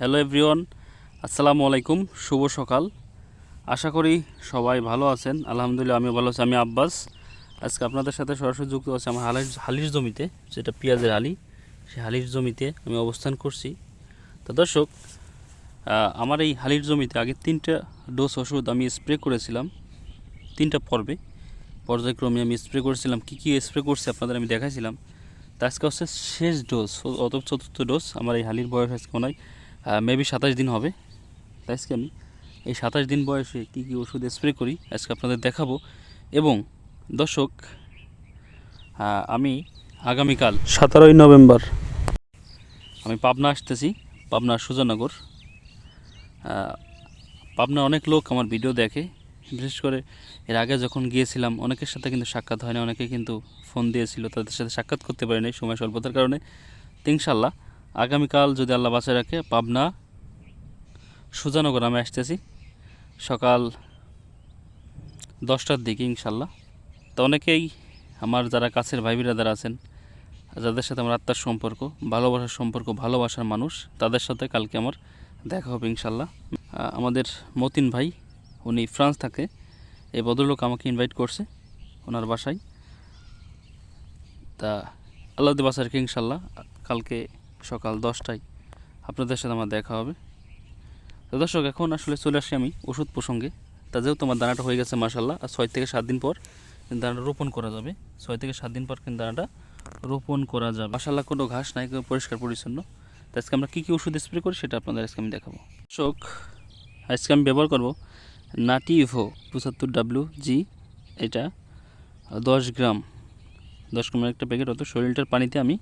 Hello everyone, আসসালামু আলাইকুম, শুভ সকাল। আশা করি সবাই ভালো আছেন। আলহামদুলিল্লাহ আমি ভালো আছি, আমি আব্বাস। আজকে আপনাদের সাথে সরাসরি যুক্ত আছি আমার হালির হালির জমিতে, যেটা পেঁয়াজের হালি। সেই হালির জমিতে আমি অবস্থান করছি। তো দর্শক আমার এই হালির জমিতে আগে তিনটা ডোজ ওষুধ আমি স্প্রে করেছিলাম, তিনটা পর্বে। পর্যায়ক্রমে আমি স্প্রে করেছিলাম, কী কী স্প্রে করছি আপনাদের আমি দেখাইছিলাম। তো আজকে হচ্ছে শেষ ডোজ অত চতুর্থ ডোজ, আমার এই হালির বয়স আজকে হয় মেবি সাতাশ দিন হবে। তাই আজকে আমি এই সাতাশ দিন বয়সে কী কী ওষুধ স্প্রে করি আজকে আপনাদের দেখাবো। এবং দর্শক আমি আগামীকাল সতেরোই নভেম্বর। আমি পাবনা আসতেছি পাবনা সুজানগর। পাবনা অনেক লোক আমার ভিডিও দেখে। বিশেষ করে এর আগে যখন গিয়েছিলাম অনেকের সাথে কিন্তু সাক্ষাৎ হয় না অনেকে কিন্তু ফোন দিয়েছিল তাদের সাথে সাক্ষাৎ করতে পারিনি সময় স্বল্পতার কারণে। তো ইনশাল্লাহ আগামীকাল যদি আল্লাহ বাঁচায় রাখে, পাবনা সুজানগর আমি আসতেছি সকাল দশটার দিকে ইনশাল্লাহ। তো অনেকেই আমার যারা কাছের ভাই বিরাদার আছেন, যাদের সাথে আমার আত্মার সম্পর্ক, ভালোবাসার সম্পর্ক, ভালোবাসার মানুষ, তাদের সাথে কালকে আমার দেখা হবে ইনশাল্লাহ। আমাদের মতিন ভাই, উনি ফ্রান্স থাকে, এই ভদ্রলোক আমাকে ইনভাইট করছে ওনার বাসায়। তা আল্লাহ বাসার কি ইনশাল্লাহ, কালকে সকাল দশটায় আপনাদের সাথে আমার দেখা হবে। তো দর্শক, এখন আসলে চলে আসি আমি ওষুধ প্রসঙ্গে। তা যেহেতু আমার দানাটা হয়ে গেছে মাসাল্লাহ আর ছয় থেকে সাত দিন পর দানাটা রোপণ করা যাবে। ছয় থেকে সাত দিন পর কিন্তু দানাটা রোপণ করা যাবে। মাসাল্লাহ কোনো ঘাস নাই পরিষ্কার পরিচ্ছন্ন। তো আজকে আমরা কী কী ওষুধ স্প্রে করি সেটা আপনাদের আজকে আমি দেখাবো। দর্শক, আজকে আমি ব্যবহার করব নাটি ইভো পঁচাত্তর ডাব্লিউ জি, এটা দশ গ্রাম। দশ গ্রামের একটা প্যাকেট হতো শরীরটার পানিতে আমি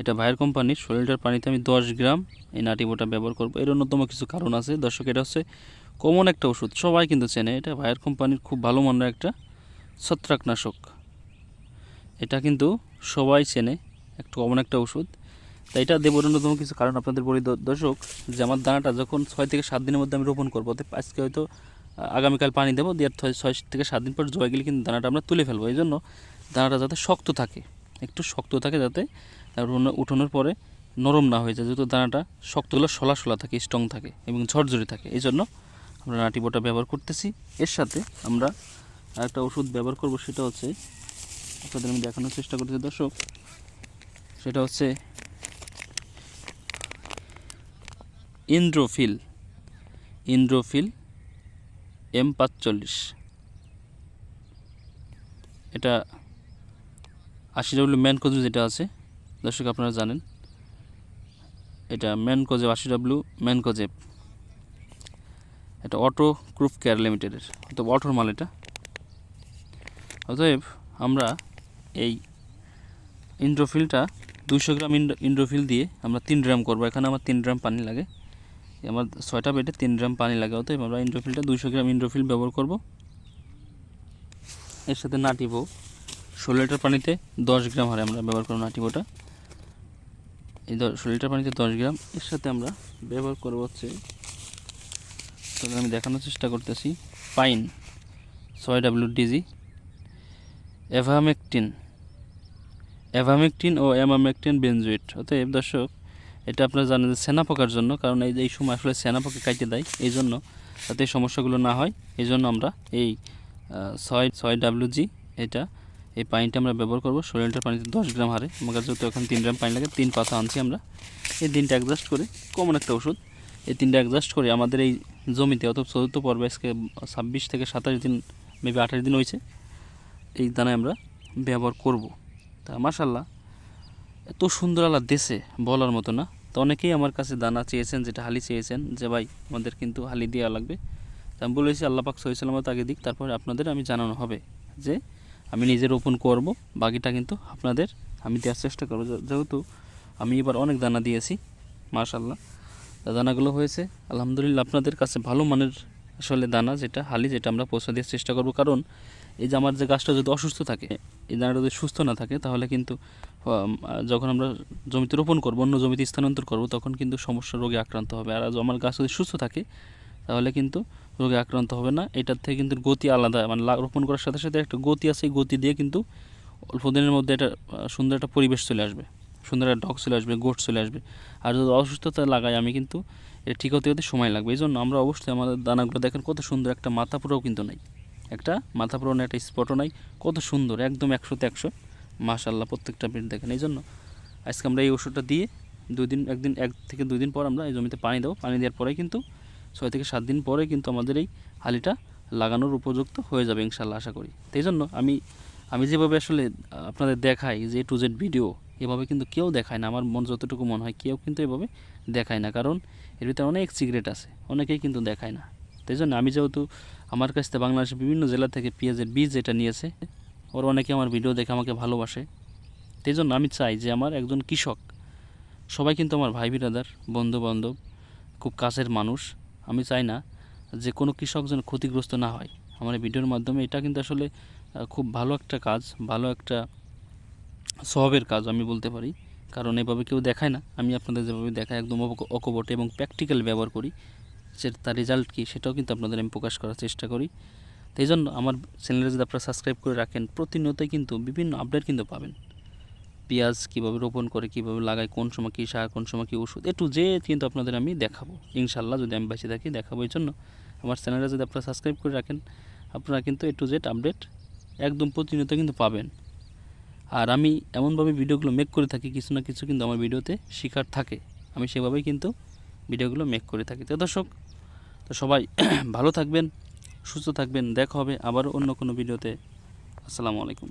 এটা ভাইয়ের কোম্পানির শরীরটার পানিতে আমি দশ গ্রাম এই নাটিভোটা ব্যবহার করব। এর অন্যতম কিছু কারণ আছে। দর্শক, এটা হচ্ছে কমন একটা ওষুধ। সবাই কিন্তু চেনে, এটা ভাইয়ের কোম্পানির খুব ভালো মানের একটা ছত্রাকনাশক। এটা কিন্তু সবাই চেনে, একটু কমন একটা ওষুধ। তাই এটা দেবর অন্যতম কিছু কারণ আপনাদের বলি। দর্শক, যে আমার দানাটা যখন ছয় থেকে সাত দিনের মধ্যে আমি রোপণ করব আজকে হয়তো আগামীকাল পানি দেবো, দিয়ে ছয় থেকে সাত দিন পর জয় গেলে কিন্তু দানাটা আমরা তুলে ফেলব। এই জন্য দানাটা যাতে শক্ত থাকে। একটু শক্ত থাকে যাতে উঠানো- উঠানোর পরে নরম না হয়ে যায়, যেহেতু দানাটা শক্তগুলো সলা সলা থাকে স্ট্রং থাকে এবং ঝরঝরে থাকে। এই জন্য আমরা নাটি বোটা ব্যবহার করতেছি। এর সাথে আমরা আরেকটা ওষুধ ব্যবহার করব, সেটা হচ্ছে, আপনাদের আমি দেখানোর চেষ্টা করতেছি। দর্শক, সেটা হচ্ছে ইন্দ্রোফিল ইন্দ্রোফিল এম পাঁচচল্লিশ। এটা আশি ডাব্লিউ ম্যান কোজে যেটা আছে, দর্শক আপনারা জানেন। এটা ম্যান কোজেব আশি ডাব্লিউ ম্যান কোজেব এটা অটো ক্রুপ কেয়ার লিমিটেডের অথবা অটোর মাল এটা। অতএব আমরা এই ইন্ড্রোফিলটা দুশো গ্রাম ইন্ড্রো- ইন্ড্রোফিল দিয়ে আমরা তিন ড্রাম করব। এখানে আমার তিন ড্রাম পানি লাগে। আমার ছয়টা বেডে তিন ড্রাম পানি লাগে। অতএব আমরা ইন্ড্রোফিলটা দুশো গ্রাম ইন্ড্রোফিল ব্যবহার করব। এর সাথে নাটিবো। ষোলো লিটার পানিতে দশ গ্রাম হারে আমরা ব্যবহার করব নাটিবোটা এই ষোলো লিটার পানিতে দশ গ্রাম, এর সাথে আমরা ব্যবহার করব হচ্ছে, তাহলে আমি দেখানোর চেষ্টা করতেছি, পাইন ছয় ডাব্লিউ ডিজি এভামেকটিন এভামেকটিন ও অ্যামামেকটিন বেনজুইট। অতএব দর্শক, এটা আপনারা জানেন যে সেনা পোকার জন্য, কারণ এই যে এই সময় আসলে সেনা পোকা দেয়, এই জন্য এই সমস্যাগুলো না হয়, এই জন্য আমরা এই ছয় ছয় ডাব্লিউ জি এটা এই পানিটা আমরা ব্যবহার করব। ষোলো লিটার পানিতে দশ গ্রাম হারে। আমার কাছে যেহেতু এখন তিন গ্রাম পানি লাগে, তিন পাতা আনছি আমরা। এই তিনটা অ্যাডজাস্ট করে কমন একটা ওষুধ। এই তিনটা অ্যাডজাস্ট করে আমাদের এই জমিতে অত চতুর্থ পর্বে আজকে ছাব্বিশ থেকে সাতাশ দিন মেবি আঠাশ দিন হয়েছে, এই দানায় আমরা ব্যবহার করব। তা মাসাল্লাহ এত সুন্দর আল্লাহ দেশে বলার মতো না। তো অনেকেই আমার কাছে দানা চেয়েছেন, যেটা হালি চেয়েছেন, যে ভাই আমাদের কিন্তু হালি দেওয়া লাগবে। তা আমি বলেছি, আল্লাহ পাক সহি আগে দিক, তারপরে আপনাদের আমি জানানো হবে যে আমি নিজে রোপণ করব, বাকিটা কিন্তু আপনাদের আমি দেওয়ার চেষ্টা করব। যেহেতু আমি এবার অনেক দানা দিয়েছি মাশাল্লাহ দানাগুলো হয়েছে, আলহামদুলিল্লাহ আপনাদের কাছে ভালো মানের আসলে দানা যেটা, হালি যেটা আমরা পৌঁছে দেওয়ার চেষ্টা করব। কারণ এই যে আমার যে গাছটা যদি অসুস্থ থাকে, এই দানাটা যদি সুস্থ না থাকে, তাহলে কিন্তু যখন আমরা জমিতে রোপণ করব, অন্য জমিতে স্থানান্তর করব, তখন কিন্তু সমস্যা রোগে আক্রান্ত হবে। আর আমার গাছ যদি সুস্থ থাকে, তাহলে কিন্তু রোগে আক্রান্ত হবে না। এটার থেকে কিন্তু গতি আলাদা। মানে রোপণ করার সাথে সাথে একটা গতি আছে, এই গতি দিয়ে কিন্তু অল্প দিনের মধ্যে একটা সুন্দর একটা পরিবেশ চলে আসবে। সুন্দর একটা ডগ চলে আসবে, গোট চলে আসবে। আর যদি অসুস্থতা লাগাই, আমি কিন্তু এটা ঠিক হতে হতে সময় লাগবে। এই জন্য আমরা অবশ্যই আমাদের দানাগুলো দেখেন কত সুন্দর। একটা মাথা পুরোও কিন্তু নাই। একটা মাথা পুরো একটা স্পটও নাই। কত সুন্দর, একদম একশোতে একশো। মাশাল্লাহ প্রত্যেকটা বেড দেখেন। এই জন্য আজকে আমরা এই ওষুধটা দিয়ে দুই দিন, একদিন, এক থেকে দুই দিন পর আমরা এই জমিতে পানি দেবো। পানি দেওয়ার পরে কিন্তু ছয় থেকে সাত দিন পরে কিন্তু আমাদের এই হালিটা লাগানোর উপযুক্ত হয়ে যাবে ইনশাল্লাহ আশা করি। এই জন্য আমি আমি যেভাবে আসলে আপনাদের দেখাই যে টু জেড ভিডিও এভাবে কিন্তু কেউ দেখায় না। আমার মন যতটুকু মনে হয় কেউ কিন্তু এভাবে দেখায় না। কারণ এর ভিতরে অনেক সিগারেট আছে, অনেকেই কিন্তু দেখায় না। তাই জন্য আমি যেহেতু আমার কাছ থেকে বাংলাদেশের বিভিন্ন জেলা থেকে পেঁয়াজের বীজ যেটা নিয়েছে, ওর অনেকে আমার ভিডিও দেখে আমাকে ভালোবাসে। তাই জন্য আমি চাই যে আমার একজন কৃষক, সবাই কিন্তু আমার ভাই বিরাদার বন্ধু বান্ধব খুব কাছের মানুষ আমি চাই না যে কোনো কৃষক যেন ক্ষতিগ্রস্ত না হয়। আমার ভিডিওর মাধ্যমে এটা কিন্তু আসলে খুব ভালো একটা কাজ, ভালো একটা স্বভাবের কাজ আমি বলতে পারি। কারণ এভাবে কেউ দেখায় না। আমি আপনাদের যেভাবে দেখায় একদম অক- অকপটে এবং প্র্যাকটিক্যাল ব্যবহার করি। সে তার রেজাল্ট কী সেটাও কিন্তু আপনাদের আমি প্রকাশ করার চেষ্টা করি। তো এই জন্য আমার চ্যানেলে যদি আপনারা সাবস্ক্রাইব করে রাখেন, প্রতিনিয়তই কিন্তু বিভিন্ন আপডেট কিন্তু পাবেন। পেঁয়াজ কীভাবে রোপণ করে, কীভাবে লাগায়, কোন সময় কী সার, কোন সময় কী ওষুধ একটু যে কিন্তু আপনাদের আমি দেখাবো। ইনশাল্লাহ যদি আমি বেঁচে থাকি দেখাবো এই জন্য। আমার চ্যানেলে যদি আপনারা সাবস্ক্রাইব করে রাখেন, আপনারা কিন্তু এ টু জেড আপডেট একদম প্রতিনিয়ত কিন্তু পাবেন। আর আমি এমনভাবে ভিডিওগুলো মেক করে থাকি, কিছু না কিছু কিন্তু আমার ভিডিওতে শিকার থাকে। আমি সেভাবেই কিন্তু ভিডিওগুলো মেক করে থাকি। তো দর্শক, তো সবাই ভালো থাকবেন, সুস্থ থাকবেন। দেখা হবে আবার অন্য কোনো ভিডিওতে। আসসালামু আলাইকুম।